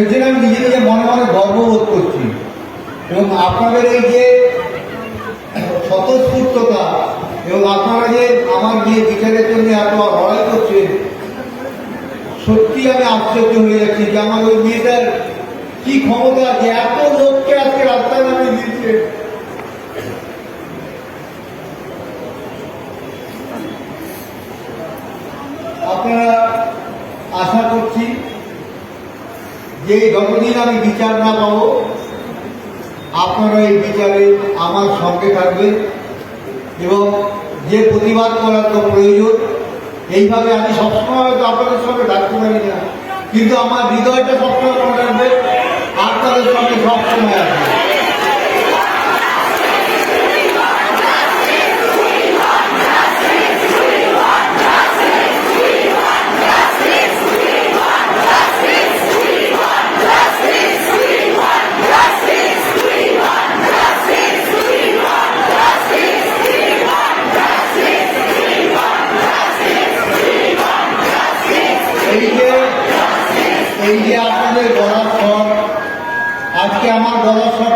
সেজন্য আমি নিজে নিজে মনে মনে গর্ববোধ করছি। এবং আপনাদের এই যে স্বতঃস্ফূর্ততা এবং আপনারা যে আমার যে বিচারের জন্য এত লড়াই করছেন সত্যি আমি আশ্চর্য হয়ে যাচ্ছি যে আমার ওই মেয়েটার কি ক্ষমতা, যে এত লোককে আজকে রাস্তায় নামিয়ে দিয়েছে। আপনারা আশা করছি যে যতদিন আমি বিচার না পাবো, আপনারা এই বিচারে আমার সঙ্গে থাকবেন এবং যে প্রতিবাদ করার তো প্রয়োজন, এইভাবে আমি সবসময় হয়তো আপনাদের সঙ্গে থাকতে পারি না। কিন্তু আমার হৃদয়টা সবসময় মনে রাখবে, আপনাদের সঙ্গে সবসময় আসবে এই যে এই